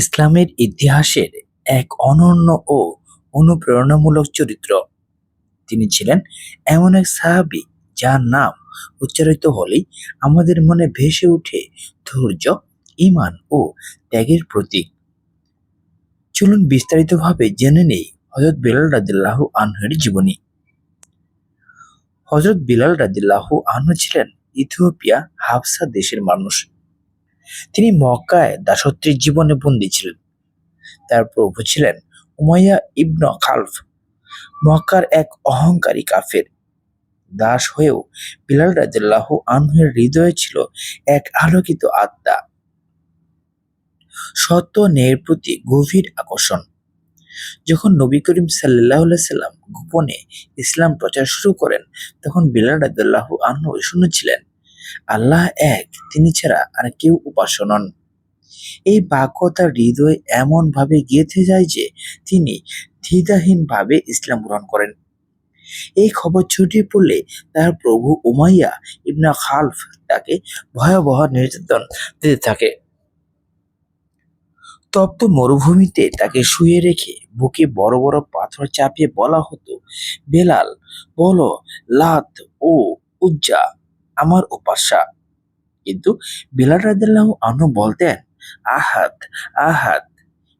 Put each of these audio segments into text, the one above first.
ইসলামের ইতিহাসের এক অনন্য ও অনুপ্রেরণামূলক চরিত্র। তিনি ছিলেন এমন এক সাহাবী যার নাম উচ্চারিত হলেই আমাদের মনে ভেসে ওঠে ধৈর্য ইমান ও ত্যাগের প্রতীক। চলুন বিস্তারিতভাবে জেনে নেই হযরত বিলাল রাদিয়াল্লাহু আনহুর জীবনী। হযরত বিলাল রাদিয়াল্লাহু আনহু ছিলেন ইথিওপিয়া হাবসা দেশের মানুষ। তিনি মক্কায় দাসত্বের জীবনে বন্দী ছিলেন। তার প্রভু ছিলেন উমাইয়া ইবন খালফ। মক্কার এক অহংকারী কাফের। দাস হয়েও বিলাল রাদিয়াল্লাহু আনহুর হৃদয়ে ছিল এক আলোকিত আত্মা। সত্য ন্যায়ের প্রতি গভীর আকর্ষণ। যখন নবী করিম সাল্লাহ সাল্লাম গোপনে ইসলাম প্রচার শুরু করেন, তখন বিলাল রাদিয়াল্লাহু আনহু শুনেছিলেন আল্লাহ এক, তিনি ছাড়া আর কেউ উপাস্য নন। এই বাক্য তার হৃদয়ে এমন ভাবে গেঁথে যায় যে তিনি দ্বিধাহীন ভাবে ইসলাম গ্রহণ করেন। এই খবর ছড়িয়ে পড়লে তার প্রভু উমাইয়া ইবনা খালফ তাকে ভয়াবহ নির্যাতন দিতে থাকে। তপ্ত মরুভূমিতে তাকে শুয়ে রেখে বুকে বড় বড় পাথর চাপিয়ে বলা হতো, বেলাল, বলো লাত ও উজ্জা আমার উপাস্যা কিন্তু বিলাল রাদিয়াল্লাহু আনহু বলতেন আহাত আহাদ,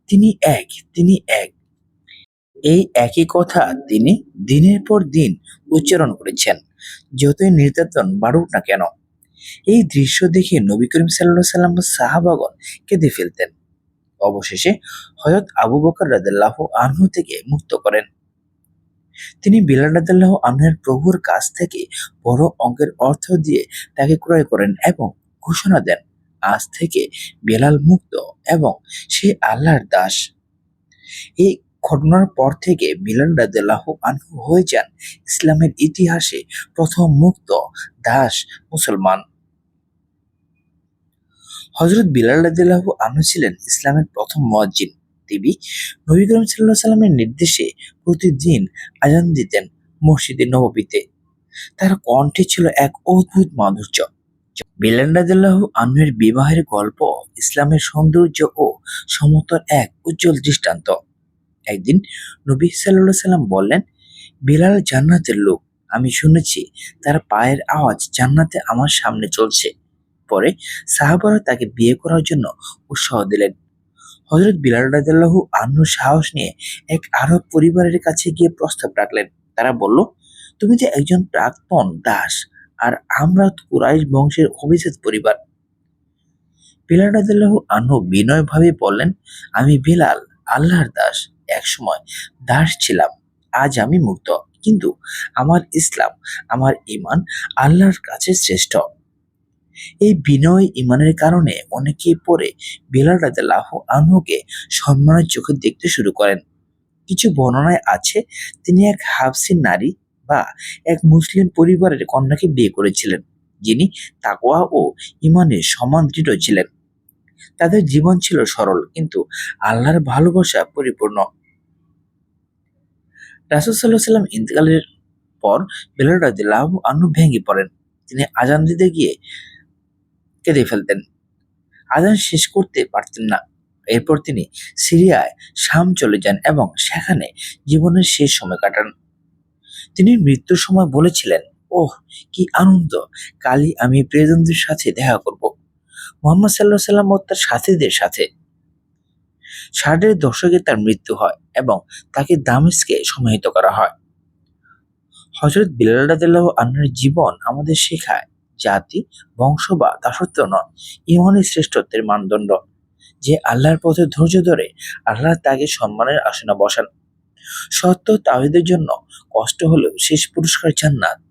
তিনি এক তিনি এক। এই একই কথা তিনি দিনের পর দিন উচ্চারণ করেছেন, যতই নির্যাতন বাড়ুক না কেন। এই দৃশ্য দেখে নবী করিম সাল্লাহ সাল্লাম সাহাবাগন কেঁদে ফেলতেন। অবশেষে হযরত আবু বকর রাদিয়াল্লাহু আনহু থেকে মুক্ত করেন। তিনি বিলাল রাদিয়াল্লাহু প্রভুর কাছ থেকে বড় অঙ্কের অর্থ দিয়ে তাকে ক্রয় করেন এবং ঘোষণা দেন, আজ থেকে বেলাল মুক্ত এবং সে আল্লাহর দাস। এই ঘটনার পর থেকে বিলাল রাদিয়াল্লাহু আনহু হয়ে যান ইসলামের ইতিহাসে প্রথম মুক্ত দাস মুসলমান। হজরত বিলাল রাদিয়াল্লাহু আনহু ছিলেন ইসলামের প্রথম মুয়াজ্জিন। তিনি নবী করিম সাল্লাল্লাহু সাল্লামের নির্দেশে প্রতিদিন আজান দিতেন মসজিদে নববীতে। তার কণ্ঠে ছিল এক অদ্ভুত মাধুর্য। বিলাল রাদিয়াল্লাহু আনহুর বিবাহের গল্প ইসলামের সৌন্দর্য ও সমতার এক উজ্জ্বল দৃষ্টান্ত। একদিন নবী সাল্লাল্লাহু সাল্লাম বললেন, বিলাল জান্নাতের লোক, আমি শুনেছি তার পায়ের আওয়াজ জান্নাতে আমার সামনে চলছে। পরে সাহাবারা তাকে বিয়ে করার জন্য উৎসাহ দিলেন। হজরত বিলাল রাদিয়াল্লাহু আনহু সাহস নিয়ে এক আরব পরিবারের কাছে গিয়ে প্রস্তাব রাখলেন। তারা বলল, তুমি যে একজন প্রাক্তন দাস, আর আমরা কুরাইশ বংশের অভিজাত পরিবার। বিলাল রাদিয়াল্লাহু আনহু বিনয়ভাবে বললেন, আমি বিলাল, আল্লাহর দাস। একসময় দাস ছিলাম, আজ আমি মুক্ত। কিন্তু আমার ইসলাম, আমার ইমান আল্লাহর কাছে শ্রেষ্ঠ। এই বিনয় ইমানের কারণে অনেকেই পরে বিলাল রাদিয়াল্লাহু আনহুকে সম্মানের চোখে দেখতে শুরু করেন। কিছু বর্ণনায় আছে, তিনি এক হাফসি নারী বা এক মুসলিম পরিবারের কন্যাকে বিয়ে করেছিলেন, যিনি তাকওয়া ও ইমানের সমান দৃঢ় ছিলেন। তাদের জীবন ছিল সরল, কিন্তু আল্লাহর ভালোবাসা পরিপূর্ণ। রাসুল সাল্লাহ সাল্লাম ইন্তেকালের পর বিলাল রাদিয়াল্লাহু আনহু ভেঙে পড়েন। তিনি আজান দিতে গিয়ে কেঁদে ফেলতেন। আজান শেষ করতে পারতেন না। এরপর তিনি সিরিয়ায় শাম চলে যান এবং সেখানে জীবনের শেষ সময় কাটান। তিনি মৃত্যুর সময় বলেছিলেন, ওহ, কি আনন্দ! কালই আমি প্রিয়জনদের সাথে দেখা করব। মোহাম্মদ সাল্লাহ সাল্লাম ও তার সাথীদের সাথে। ষাটের দশকে তার মৃত্যু হয় এবং তাকে দামেস্কে সমাহিত করা হয়। হজরত বিলাল আনহুর জীবন আমাদের শেখায় জাতি বংশ বা দাসত্ব নয়। ইমানই শ্রেষ্ঠত্বের মানদণ্ড। যে আল্লাহর পথে ধৈর্য ধরে আল্লাহ তাকে সম্মানের আসনে বসান। সত্য তাহিদের জন্য কষ্ট হলেও শেষ পুরস্কার জান্নাত।